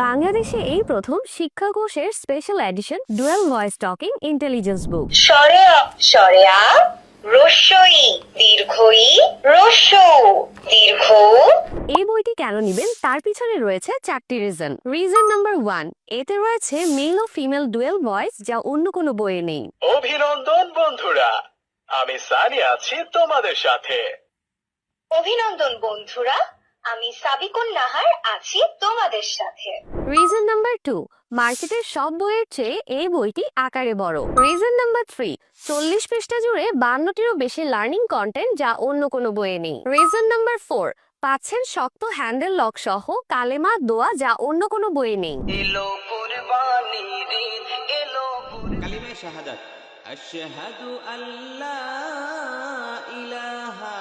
বাংলাদেশে এই প্রথম শিক্ষা কোষের special edition dual voice talking intelligence book স্বরে আ রস্যই দীর্ঘই রস্যৌ দীর্ঘ। এই বইটি কেন নিবেন? তার পিছনে রয়েছে চারটি রিজন রিজন নাম্বার ওয়ান এতে রয়েছে মেল ও ফিমেল ডুয়েল ভয়েস যা অন্য কোনো বইয়ে নেই। অভিনন্দন বন্ধুরা আমি সানি আছি তোমাদের সাথে। অভিনন্দন বন্ধুরা আমি সাবিকুন নাহার আছি তোমাদের সাথে। টু মার্কেটের সব বইয়ের চেয়ে এই বইটি আকারে বড়। রিজন নাম্বার থ্রি চল্লিশ পৃষ্ঠা জুড়ে বান্নটিরও বেশি লার্নিং কন্টেন্ট যা অন্য কোনো বইয়ে নেই। রিজন নাম্বার ফোর পাচ্ছেন শক্ত হ্যান্ডেল লক সহ কালেমা দোয়া যা অন্য কোনো বইয়ে নেই। এলো কুরবানির ঈদ এলো কালিমে শাহাদাত। আশহাদু আল্লা ইলাহা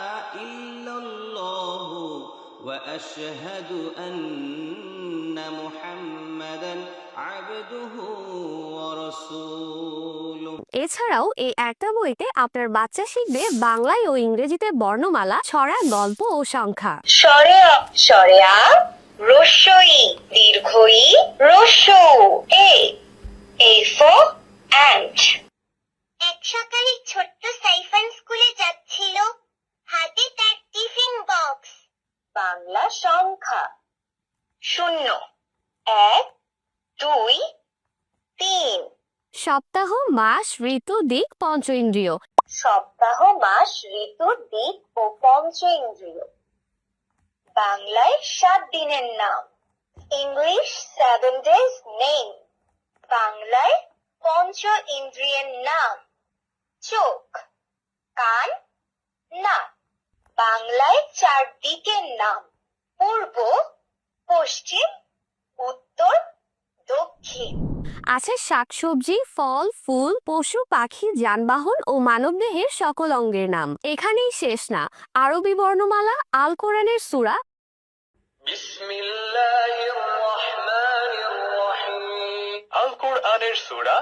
ইল্লাল্লাহু ওয়া আশহাদু আন্না এছাড়াও এই একটা বইতে আপনার বাচ্চা শিখবে বাংলায় ও ইংরেজিতে বর্ণমালা ছড়া গল্প ও সংখ্যা। স্বরে অ, আ রস্যই দীর্ঘই রস্যৌ এ এ ফর অ্যান্ড। এক সকালে ছোট্ট সাইফান স্কুলে যাচ্ছিল। হাতে তার টিফিন বক্স। বাংলা সংখ্যা। শূন্য এক দুই তিন। সপ্তাহ মাস ঋতু দিক পঞ্চ ইন্দ্রিয় সপ্তাহ মাস ঋতু দিক ও পঞ্চ ইন্দ্রিয় বাংলায় সাত দিনের নাম। ইংলিশ সেভেন ডেজ নেম বাংলায় পঞ্চ ইন্দ্রিয়ের নাম। চোখ কান নাক। বাংলায় চার দিকের নাম। পূর্ব পশ্চিম আছে শাকসবজি, ফল, ফুল, পশু, পাখি, যানবাহন ও মানব দেহের সকল অঙ্গের নাম। এখানেই শেষ না। আরবি বর্ণমালা, আল কোরআনের সুরা। আল কোরআনের সূরা।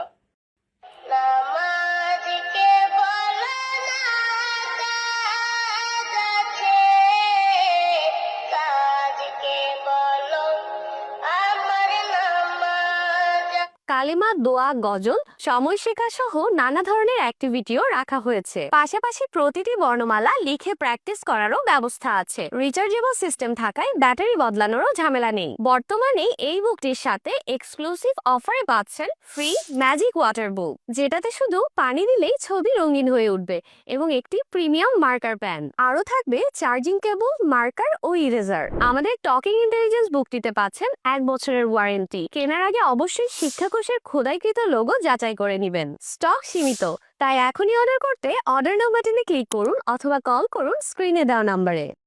কালেমা দোয়া গজল সময়শিক্ষা সহ নানা ধরনের অ্যাক্টিভিটিও রাখা হয়েছে। পাশাপাশি প্রতিটি বর্ণমালা লিখে প্র্যাকটিস করারও ব্যবস্থা আছে। রিচার্জেবল সিস্টেম থাকায় ব্যাটারি বদলানোরও ঝামেলা নেই। বর্তমানে এই বুকটির সাথে এক্সক্লুসিভ অফারে পাচ্ছেন ফ্রি ম্যাজিক ওয়াটার বুক যেটাতে শুধু পানি দিলেই ছবি রঙিন হয়ে উঠবে এবং একটি প্রিমিয়াম মার্কার প্যান আরও থাকবে চার্জিং কেবল মার্কার ও ইরেজার আমাদের টকিং ইন্টেলিজেন্স বুকটিতে পাচ্ছেন এক বছরের ওয়ারেন্টি কেনার আগে অবশ্যই শিক্ষাকোষের খোদাইকৃত লোগো যাচাই করে নেবেন। স্টক সীমিত, তাই এখনই অর্ডার করতে অর্ডার নাও বাটনে ক্লিক করুন অথবা কল করুন স্ক্রিনে দেওয়া নম্বরে